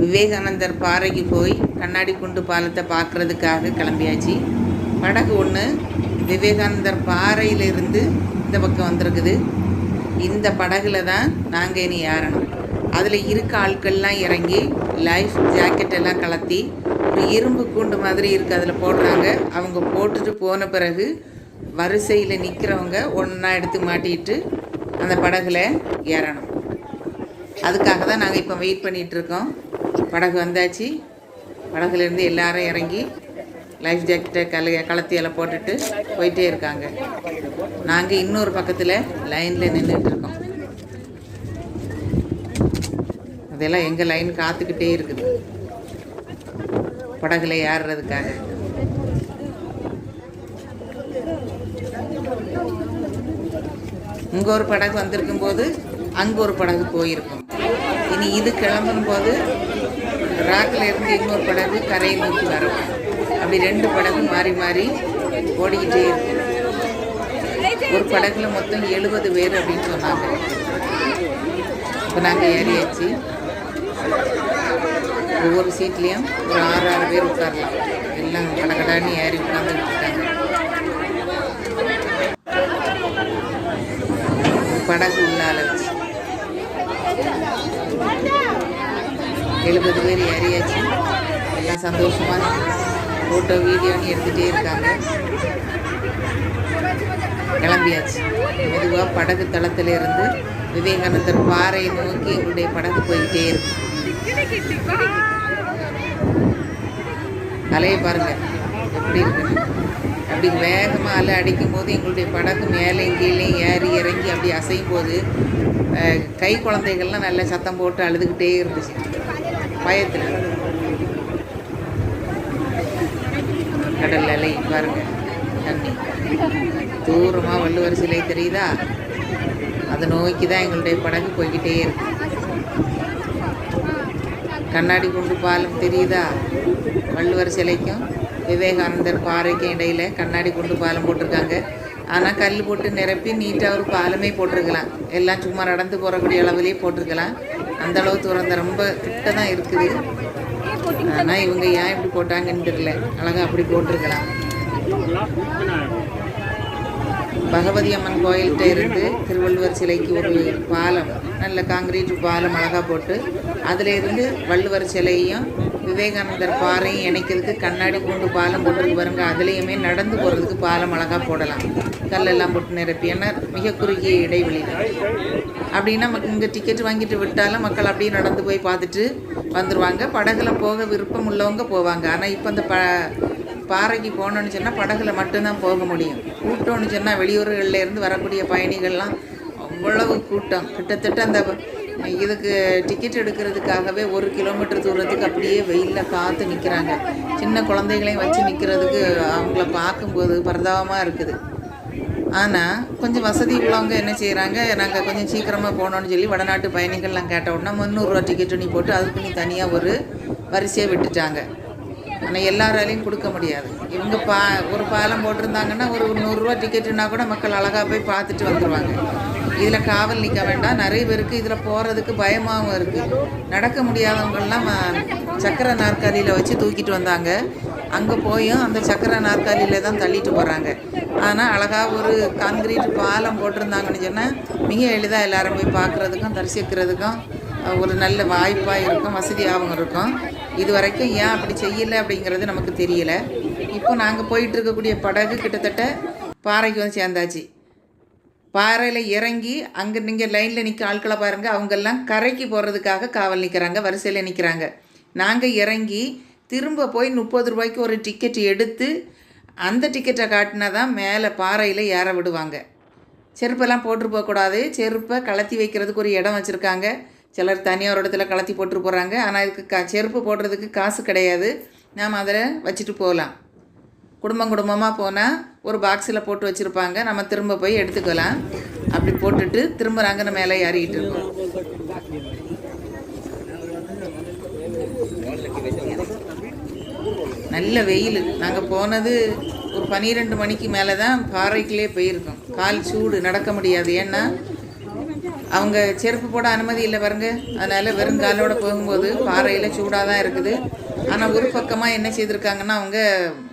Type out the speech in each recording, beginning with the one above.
விவேகானந்தர் பாறைக்கு போய் கண்ணாடி குண்டு பாலத்தை பார்க்குறதுக்காக கிளம்பியாச்சு. படகு ஒன்று விவேகானந்தர் பாறையிலிருந்து இந்த பக்கம் வந்திருக்குது. இந்த படகுல தான் நாங்கள் இனி ஏறணும். அதில் இருக்க ஆட்கள்லாம் இறங்கி லைஃப் ஜாக்கெட் எல்லாம் கலத்தி ஒரு இரும்பு கூண்டு மாதிரி இருக்குது அதில் போடுறாங்க. அவங்க போட்டுட்டு போன பிறகு வரிசையில் நிற்கிறவங்க ஒன்றா எடுத்து மாட்டிட்டு அந்த படகுல ஏறணும். அதுக்காக தான் நாங்கள் இப்போ வெயிட் பண்ணிகிட்ருக்கோம் படகு வந்தாச்சு. படகுலேருந்து எல்லாரும் இறங்கி லைஃப் ஜாக்கெட்டை கல கலத்தியெல்லாம் போட்டுட்டு போயிட்டே இருக்காங்க. நாங்கள் இன்னொரு பக்கத்தில் லைனில் நின்றுட்டுருக்கோம் அதெல்லாம் எங்கள் லைன் காத்துக்கிட்டே இருக்குது. படகுல ஏறுறதுக்காக. இங்கே ஒரு படகு வந்திருக்கும் போது அங்கே ஒரு படகு போயிருக்கும். இனி இது கிளம்பும் போது ராக்கில் இருந்து இன்னொரு படகு கரையை நோக்கி வரும். அப்படி ரெண்டு படகு மாறி மாறி ஓடிக்கிட்டே இருக்கும். ஒரு படகுல மொத்தம் எழுபது பேர் அப்படின்னு சொன்னாங்க. இப்போ நாங்கள் ஏறியாச்சு. ஒவ்வொரு சீட்லேயும் ஒரு ஆறு ஆறு பேர் உட்காரலாம். எல்லாம் கடகடான்னு ஏறி உட்காந்துட்டு இருக்காங்க. படகு உள்ளால வச்சு. எழுபது பேர் ஏறியாச்சு. எல்லாம் சந்தோஷமாக ஃபோட்டோ வீடியோன்னு எடுத்துகிட்டே இருக்காங்க. கிளம்பியாச்சு. மெதுவாக படகு தளத்திலிருந்து விவேகானந்தர் பாறையை நோக்கி எங்களுடைய படகு போய்கிட்டே இருக்கு. அலையை பாருங்கள் எப்படி இருக்கு? அப்படி வேகமாக அலை அடிக்கும் போது எங்களுடைய படகு மேலே கீழே ஏறி இறங்கி அப்படி அசையும் போது கை குழந்தைகள்லாம் நல்ல சத்தம் போட்டு அழுதுகிட்டே இருந்துச்சு. பயத்தில். கடல் அலை பாருங்க. தண்ணி. தூரமாக வள்ளுவர் சிலை தெரியுதா? அதை நோக்கி தான் எங்களுடைய படகு போய்கிட்டே இருக்கு. கண்ணாடி குண்டு பாலம் தெரியுதா? வள்ளுவர் சிலைக்கும் விவேகானந்தர் பாறைக்கும் இடையில கண்ணாடி குண்டு பாலம் போட்டிருக்காங்க. ஆனால் கல் போட்டு நிரப்பி நீட்டாக ஒரு பாலமே போட்டிருக்கலாம். எல்லாம் சும்மா நடந்து போகக்கூடிய அளவுலேயே போட்டிருக்கலாம். அந்த அளவு தூரம் ரொம்ப கிட்ட தான் இருக்குது. ஆனால் இவங்க ஏன் இப்படி போட்டாங்கன்னு தெரியல. அழகா அப்படி போட்டிருக்கலாம். பகவதி அம்மன் கோயில்கிட்ட இருந்து திருவள்ளுவர் சிலைக்கு ஒரு பாலம் நல்ல காங்கிரீட் பாலம் அழகாக போட்டு அதில் இருந்து வள்ளுவர் சிலையும் விவேகானந்தர் பாறையும் இணைக்கிறதுக்கு கண்ணாடி கூண்டு பாலம் போட்டிருக்கு பாருங்க. அதுலேயுமே நடந்து போகிறதுக்கு பாலம் அழகாக போடலாம். கல்லெல்லாம் போட்டு நிரப்பி. ஏன்னா மிக குறுகிய இடைவெளி அப்படின்னா நமக்கு இங்கே டிக்கெட் வாங்கிட்டு விட்டாலும் மக்கள் அப்படியே நடந்து போய் பார்த்துட்டு வந்துடுவாங்க படகுல போக விருப்பம் உள்ளவங்க போவாங்க. ஆனால் இப்போ அந்த ப பாறைக்கு போகணுன்னு சொன்னால் படகுல மட்டும்தான் போக முடியும். கூட்டம்னு சொன்னால் வெளியூர்களில் இருந்து வரக்கூடிய பயணிகள்லாம் அவ்வளவு கூட்டம். கிட்டத்தட்ட அந்த இதுக்கு டிக்கெட் எடுக்கிறதுக்காகவே ஒரு கிலோமீட்டர் தூரத்துக்கு அப்படியே வெயிலில் காத்து நிற்கிறாங்க சின்ன குழந்தைகளையும் வச்சு நிற்கிறதுக்கு அவங்கள பார்க்கும்போது பரதாபமாக இருக்குது. ஆனால் கொஞ்சம் வசதி உள்ளவங்க என்ன செய்கிறாங்க நாங்கள் கொஞ்சம் சீக்கிரமாக போகணுன்னு சொல்லி வடநாட்டு பயணிகள்லாம் கேட்ட உடனே முந்நூறுரூவா டிக்கெட் நீ போட்டு அதுக்கு நீ தனியாக ஒரு வரிசையை விட்டுட்டாங்க. ஆனால் எல்லாராலையும் கொடுக்க முடியாது. இவங்க பா ஒரு பாலம் போட்டிருந்தாங்கன்னா ஒரு நூறுரூவா டிக்கெட்டுனா கூட மக்கள் அழகாக போய் பார்த்துட்டு வந்துடுவாங்க இதில் காவல் நிற்க வேண்டாம். நிறைய பேருக்கு இதில் போகிறதுக்கு பயமாகவும் இருக்குது நடக்க முடியாதவங்கள்லாம் சக்கர நாற்காலியில் வச்சு தூக்கிட்டு வந்தாங்க. அங்கே போயும் அந்த சக்கர நாற்காலியில் தான் தள்ளிட்டு போகிறாங்க ஆனால் அழகாக ஒரு கான்கிரீட் பாலம் போட்டிருந்தாங்கன்னு சொன்னால் மிக எளிதாக எல்லாரும் போய் பார்க்குறதுக்கும் தரிசிக்கிறதுக்கும் ஒரு நல்ல வாய்ப்பாக இருக்கும் வசதியாகவும் இருக்கும். இது வரைக்கும் ஏன் அப்படி செய்யலை அப்படிங்கிறது நமக்கு தெரியல. இப்போ நாங்கள் போயிட்டு இருக்கக்கூடிய படகு கிட்டத்தட்ட பாறைக்கு வந்து சேர்ந்தாச்சு. பாறையில் இறங்கி அங்கே நீங்கள் லைனில் நிற்க ஆட்களை பாருங்கள் அவங்கெல்லாம் கரைக்கு போகிறதுக்காக காவல் நிற்கிறாங்க வரிசையில் நிற்கிறாங்க நாங்கள் இறங்கி திரும்ப போய் முப்பது ரூபாய்க்கு ஒரு டிக்கெட் எடுத்து அந்த டிக்கெட்டை காட்டினா தான் மேலே பாறையில் ஏற விடுவாங்க. செருப்பெல்லாம் போட்டு போகக்கூடாது செருப்பை கலத்தி வைக்கிறதுக்கு ஒரு இடம் வச்சுருக்காங்க. சிலர் தனியார் இடத்துல கலத்தி போட்டு போகிறாங்க ஆனால் இதுக்கு க செருப்பு போடுறதுக்கு காசு கிடையாது. நாம் அதில் வச்சுட்டு போகலாம். குடும்பம் குடும்பமாக போனால் ஒரு பாக்ஸில் போட்டு வச்சுருப்பாங்க. நம்ம திரும்ப போய் எடுத்துக்கலாம். அப்படி போட்டுட்டு திரும்ப நாங்கள் மேலே ஏறிக்கிட்டு இருக்கோம். நல்ல வெயில். நாங்கள் போனது ஒரு பன்னிரெண்டு மணிக்கு மேலே தான் பாறைக்குள்ளே போயிருக்கோம். கால் சூடு நடக்க முடியாது. ஏன்னா அவங்க செருப்பு போட அனுமதி இல்லை பாருங்க. அதனால் வெறும் காலோட போகும்போது பாறையில் சூடாக தான் இருக்குது. ஆனால் ஒரு பக்கமாக என்ன செய்திருக்காங்கன்னா அவங்க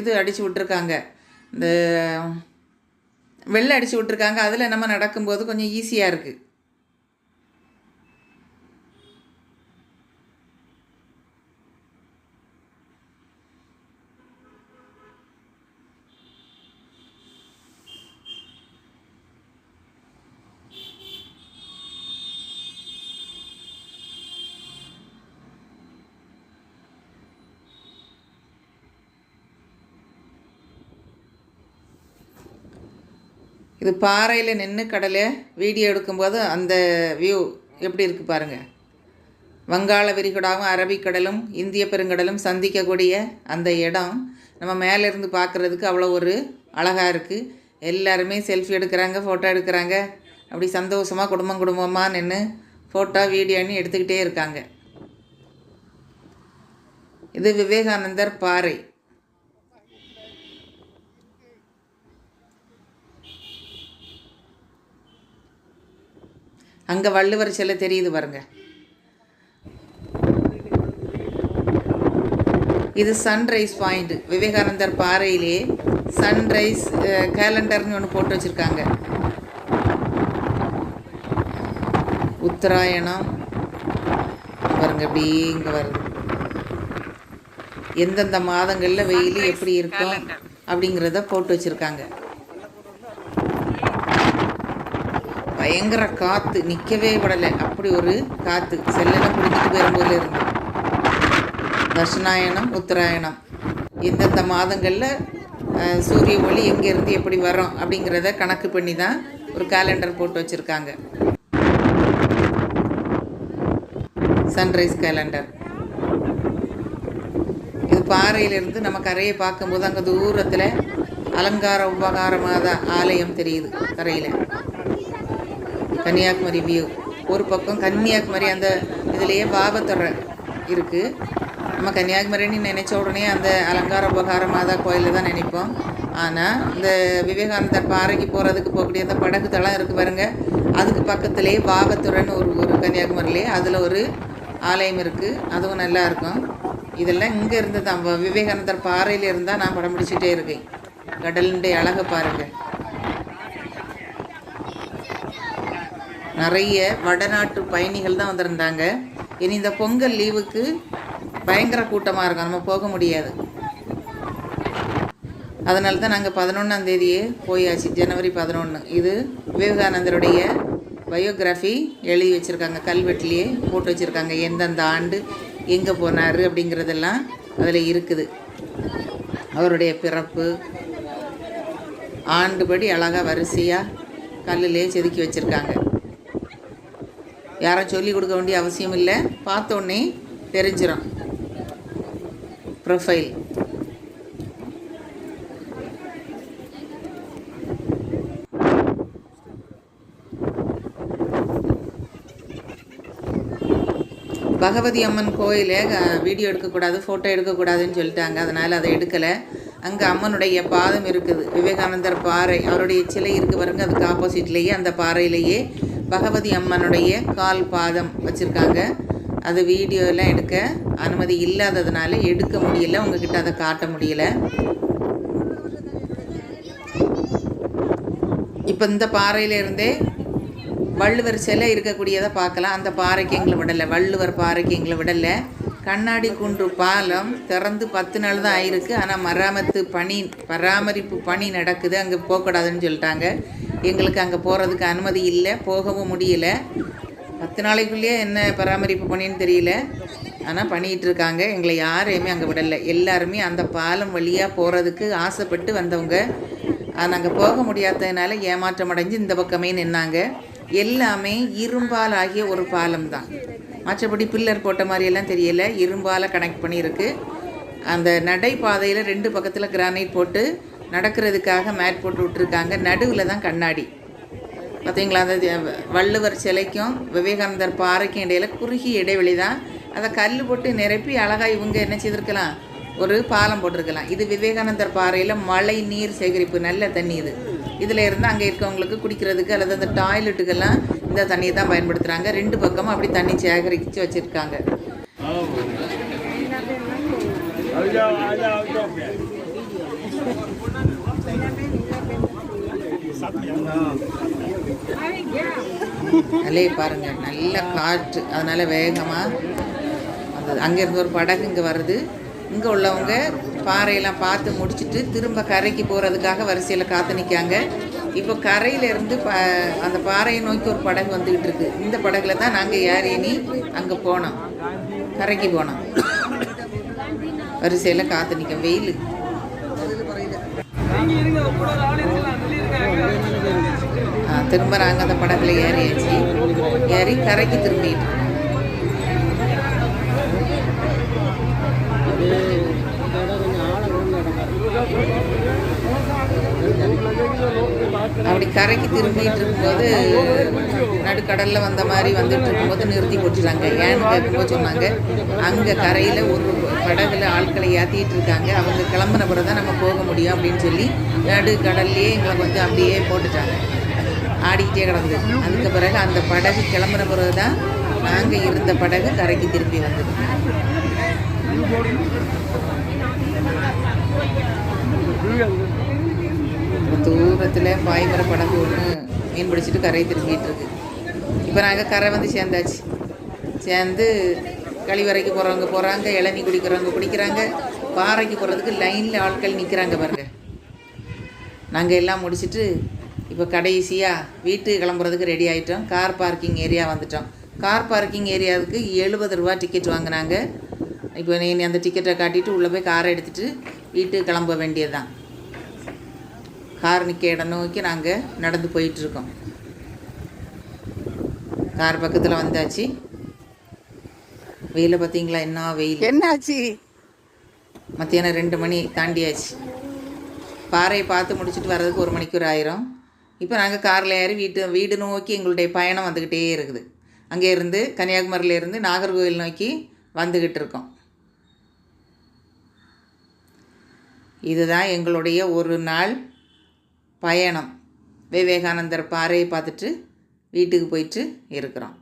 இது அடித்து விட்டுருக்காங்க. இந்த வெள்ளை அடித்து விட்டுருக்காங்க. அதில் நம்ம நடக்கும்போது கொஞ்சம் ஈஸியாக இருக்குது இது பாறையில் நின்று கடலை வீடியோ எடுக்கும்போது அந்த வியூ எப்படி இருக்குது பாருங்கள் வங்காள விரிகுடாவும் அரபிக்கடலும் இந்திய பெருங்கடலும் சந்திக்கக்கூடிய அந்த இடம் நம்ம மேலேருந்து பார்க்குறதுக்கு அவ்வளோ ஒரு அழகாக இருக்குது எல்லாருமே செல்ஃபி எடுக்கிறாங்க ஃபோட்டோ எடுக்கிறாங்க. அப்படி சந்தோஷமாக குடும்பம் குடும்பமாக நின்று ஃபோட்டோ வீடியோன்னு எடுத்துக்கிட்டே இருக்காங்க. இது விவேகானந்தர் பாறை. அங்கே வள்ளுவர் சிலை தெரியுது பாருங்க. இது சன்ரைஸ் பாயிண்ட் விவேகானந்தர் பாறையிலே சன்ரைஸ் கேலண்டர்னு ஒன்று போட்டு வச்சுருக்காங்க. உத்தராயணம். பாருங்க இப்படி இங்கே வருது. எந்தெந்த மாதங்களில் வெயில் எப்படி இருக்கும் அப்படிங்கிறத போட்டு வச்சுருக்காங்க. பயங்கர காற்று நிற்கவே விடலை. அப்படி ஒரு காற்று செல்லெல்லாம் பிடிச்சிட்டு போயிடும்போது இருந்து. தர்ஷனாயணம் உத்தராயணம். எந்தெந்த மாதங்களில் சூரிய ஒளி எங்கேருந்து எப்படி வரும் அப்படிங்கிறத கணக்கு பண்ணி தான் ஒரு கேலண்டர் போட்டு வச்சுருக்காங்க. சன்ரைஸ் கேலண்டர் இது பாறையிலிருந்து நம்ம கரையை பார்க்கும்போது அங்கே தூரத்தில் அலங்கார உபகாரமாத ஆலயம் தெரியுது கரையில். கன்னியாகுமரி வியூ ஒரு பக்கம் கன்னியாகுமரி அந்த இதுலேயே பாபத்துறை இருக்குது நம்ம கன்னியாகுமரின்னு நினச்ச உடனே அந்த அலங்கார உபகார மாதா கோயிலில் தான் நினைப்போம். ஆனால் இந்த விவேகானந்தர் பாறைக்கு போகிறதுக்கு போகக்கூடிய அந்த படகு தளம் இருக்குது பாருங்க. அதுக்கு பக்கத்துலேயே பாபத்துறைன்னு ஒரு ஒரு கன்னியாகுமரியிலே அதில் ஒரு ஆலயம் இருக்குது அதுவும் நல்லா இருக்கும். இதெல்லாம் இங்கே இருந்து தான் விவேகானந்தர் பாறையில் இருந்தால் நான் படம் பிடிச்சிட்டே இருக்கேன். கடலுடைய அழகை பாருங்கள் நிறைய வடநாட்டு பயணிகள் தான் வந்திருந்தாங்க. இனி இந்த பொங்கல் லீவுக்கு பயங்கர கூட்டமாக இருக்கும். நம்ம போக முடியாது. அதனால தான் நாங்கள் பதினொன்றாம் தேதியே போயாச்சு. ஜனவரி பதினொன்று இது விவேகானந்தருடைய பயோகிராஃபி எழுதி வச்சுருக்காங்க. கல்வெட்டிலேயே போட்டு வச்சுருக்காங்க. எந்தெந்த ஆண்டு எங்கே போனார் அப்படிங்கிறதெல்லாம் அதில் இருக்குது. அவருடைய பிறப்பு ஆண்டுபடி அழகாக வரிசையாக கல்லிலே செதுக்கி வச்சுருக்காங்க. யாரும் சொல்லி கொடுக்க வேண்டிய அவசியம் இல்லை. பார்த்த உடனே தெரிஞ்சிடும் ப்ரொஃபைல் பகவதி அம்மன் கோயிலை வீடியோ எடுக்கக்கூடாது ஃபோட்டோ எடுக்கக்கூடாதுன்னு சொல்லிட்டாங்க. அதனால் அதை எடுக்கலை. அங்கே அம்மனுடைய பாதம் இருக்குது. விவேகானந்தர் பாறை. அவருடைய சிலை இருக்கு பாருங்க அதுக்கு ஆப்போசிட்லேயே அந்த பாறையிலேயே பகவதி அம்மனுடைய கால் பாதம் வச்சுருக்காங்க. அது வீடியோலாம் எடுக்க அனுமதி இல்லாததுனால எடுக்க முடியல. உங்ககிட்ட அதை காட்ட முடியல. இப்போ இந்த பாறையிலேருந்தே வள்ளுவர் சிலை இருக்கக்கூடியதை பார்க்கலாம். அந்த பாறைக்கு எங்களை விடலை. வள்ளுவர் பாறைக்கு எங்களை விடலை. கண்ணாடி குன்று பாலம் திறந்து பத்து நாள் தான் ஆயிருக்கு. ஆனால் மராமத்து பணி பராமரிப்பு பணி நடக்குது. அங்கே போகக்கூடாதுன்னு சொல்லிட்டாங்க. எங்களுக்கு அங்கே போகிறதுக்கு அனுமதி இல்லை போகவும் முடியல. பத்து நாளைக்குள்ளேயே என்ன பராமரிப்பு பண்ணின்னு தெரியல. ஆனால் பண்ணிகிட்டு இருக்காங்க. எங்களை யாரையுமே அங்கே விடலை. எல்லாருமே அந்த பாலம் வழியாக போகிறதுக்கு ஆசைப்பட்டு வந்தவங்க. ஆனால் அங்கே போக முடியாததுனால ஏமாற்றம் அடைஞ்சு இந்த பக்கமே நின்னாங்க. எல்லாமே இரும்பால் ஆகிய ஒரு பாலம் தான். மற்றபடி பில்லர் போட்ட மாதிரியெல்லாம் தெரியல. இரும்பால் கனெக்ட் பண்ணியிருக்கு. அந்த நடைபாதையில் ரெண்டு பக்கத்தில் கிரானைட் போட்டு நடக்கிறதுக்காக மேட் போட்டு விட்டுருக்காங்க. நடுவில் தான் கண்ணாடி. பார்த்தீங்களா அந்த வள்ளுவர் சிலைக்கும் விவேகானந்தர் பாறைக்கும் இடையில குறுகிய இடைவெளி தான். அதை கல் போட்டு நிரப்பி அழகாக இவங்க என்ன செய்திருக்கலாம்? ஒரு பாலம் போட்டிருக்கலாம். இது விவேகானந்தர் பாறையில் மழை நீர் சேகரிப்பு நல்ல தண்ணி இது. இதில் இருந்து அங்கே இருக்கவங்களுக்கு குடிக்கிறதுக்கு அல்லது அந்த டாய்லெட்டுக்கெல்லாம் இந்த தண்ணியை தான் பயன்படுத்துகிறாங்க ரெண்டு பக்கமும் அப்படி தண்ணி சேகரித்து வச்சுருக்காங்க. அதிலே பாருங்க நல்ல காற்று. அதனால வேகமாக வந்தது அங்கேருந்து ஒரு படகு இங்கே வருது. இங்கே உள்ளவங்க பாறையெல்லாம் பார்த்து முடிச்சிட்டு திரும்ப கரைக்கு போகிறதுக்காக வரிசையில் காத்து நிற்காங்க இப்போ கரையிலேருந்து ப அந்த பாறையை நோக்கி ஒரு படகு வந்துக்கிட்டு இருக்கு. இந்த படகுல தான் நாங்கள் ஏறி நீ அங்கே போனோம். கரைக்கு போனோம். வரிசையில் காத்து நிற்கும் வெயில். திரும்ப நாங்கள் அந்த படகுல ஏறியாச்சு. ஏறி கரைக்கு திரும்பிட்டு இருக்கோம். அப்படி கரைக்கு திரும்பிட்டு இருக்கும்போது நடுக்கடலில் வந்த மாதிரி வந்துட்டு இருக்கும்போது நிறுத்தி போட்டுட்டாங்க. ஏன்னு கேட்கும்போது சொன்னாங்க அங்கே கரையில் ஒரு படகுல ஆட்களை ஏற்றிட்டு இருக்காங்க. அவங்க கிளம்புன பிறகு தான் நம்ம போக முடியும் அப்படின்னு சொல்லி நடுக்கடல்லையே எங்களை கொஞ்சம் அப்படியே போட்டுட்டாங்க. ஆடிக்கிட்டே கிடந்தது. அதுக்கு பிறகு அந்த படகு கிளம்புன பிறகு தான் நாங்கள் இருந்த படகு கரைக்கு திரும்பி வந்தது. தூரத்தில் பாய்மர படகு ஒன்று மீன் பிடிச்சிட்டு கரை திரும்பிட்டு இருக்கு. இப்போ நாங்கள் கரை வந்து சேர்ந்தாச்சு. சேர்ந்து கழிவறைக்கு போகிறவங்க போகிறாங்க இளநீ குடிக்கிறவங்க குடிக்கிறாங்க பாறைக்கு போகிறதுக்கு லைனில் ஆட்கள் நிற்கிறாங்க பாருங்க. நாங்கள் எல்லாம் முடிச்சிட்டு இப்போ கடைசியாக வீட்டுக்கு கிளம்புறதுக்கு ரெடி ஆகிட்டோம் கார் பார்க்கிங் ஏரியா வந்துட்டோம். கார் பார்க்கிங் ஏரியாவுக்கு எழுபது ரூபா டிக்கெட் வாங்கினாங்க. இப்போ நீ அந்த டிக்கெட்டை காட்டிட்டு உள்ளே போய் காரை எடுத்துகிட்டு வீட்டுக்கு கிளம்ப வேண்டியது தான் கார் நிற்க இடம் நோக்கி நாங்கள் நடந்து போயிட்டுருக்கோம். கார் பக்கத்தில் வந்தாச்சு. வெயிலை பார்த்தீங்களா என்ன வெயில்? என்னாச்சு? மத்தியானம் ரெண்டு மணி தாண்டியாச்சு. பாறையை பார்த்து முடிச்சுட்டு வர்றதுக்கு ஒரு மணிக்கூர் ஆயிரும். இப்போ நாங்கள் காரில் ஏறி வீட்டு வீடு நோக்கி எங்களுடைய பயணம் வந்துக்கிட்டே இருக்குது. அங்கே இருந்து கன்னியாகுமரியில இருந்து நாகர்கோவில் நோக்கி வந்துக்கிட்டு இருக்கோம். இதுதான் எங்களுடைய ஒரு நாள். பயணம். விவேகானந்தர் பாறையை பார்த்துட்டு வீட்டுக்கு போயிட்டு இருக்கிறோம்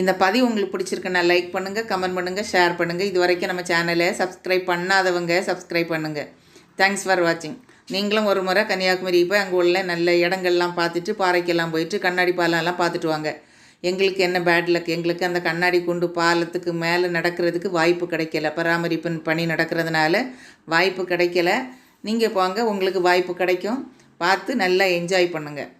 இந்த பதிவு உங்களுக்கு பிடிச்சிருக்குன்னா லைக் பண்ணுங்கள் கமெண்ட் பண்ணுங்கள் ஷேர் பண்ணுங்கள் இது வரைக்கும் நம்ம சேனலை சப்ஸ்கிரைப் பண்ணாதவங்க சப்ஸ்கிரைப் பண்ணுங்கள் தேங்க்ஸ் ஃபார் வாட்சிங் நீங்களும் ஒரு முறை கன்னியாகுமரி போய் அங்கே உள்ள நல்ல இடங்கள்லாம் பார்த்துட்டு பாறைக்கெல்லாம் போயிட்டு கண்ணாடி பாலம்லாம் பார்த்துட்டு வாங்க. எங்களுக்கு என்ன பேட் லக் எங்களுக்கு அந்த கண்ணாடி குண்டு பாலத்துக்கு மேலே நடக்கிறதுக்கு வாய்ப்பு கிடைக்கல. பராமரிப்பு பணி நடக்கிறதுனால வாய்ப்பு கிடைக்கல. நீங்கள் போங்க உங்களுக்கு வாய்ப்பு கிடைக்கும். பார்த்து நல்லா என்ஜாய் பண்ணுங்கள்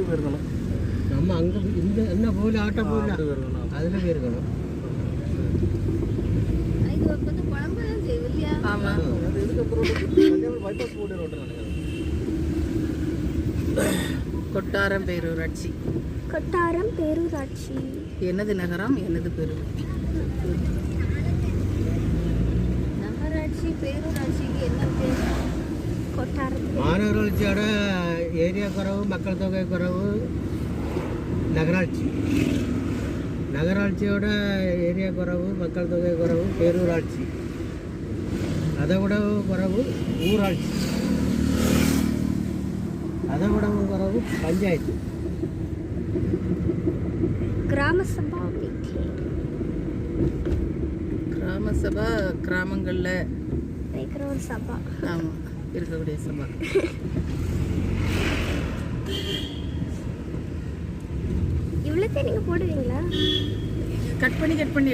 போயிருக்கணும் நம்ம அங்கே இந்த என்ன போகல ஆட்டோ போகல அப்படி போயிருக்கணும் அதில் போயிருக்கணும் இது வந்து குழம்பு தான் செய்யும் இல்லையா ஆமா அது எதுக்கு அந்த ரோடு கன்னியாகுமரி பைபாஸ் போகிற ரோட்டு நினைக்கிறேன் கொட்டாரம் பேரூராட்சி. கொட்டாரம் பேரூராட்சி. எனது நகரம் எனது பெருமை நகராட்சி பேரூராட்சிக்கு என்ன பேர்? கொட்டாரம் மாநகராட்சியோட ஏரியா குறைவு மக்கள் தொகை குறைவு நகராட்சி. நகராட்சியோட ஏரியா குறைவு மக்கள் தொகை குறைவு பேரூராட்சி. அதை விட குறைவு ஊராட்சி. அதை விடவும் குறைவு பஞ்சாயத்து கிராம சபா கிராம சபா கிராமங்களில் வைக்கிற ஒரு சபா ஆமாம் இருக்கக்கூடிய சபா இவ்வளோத்தையும் நீங்கள் போடுவீங்களா கட் பண்ணி கட் பண்ணி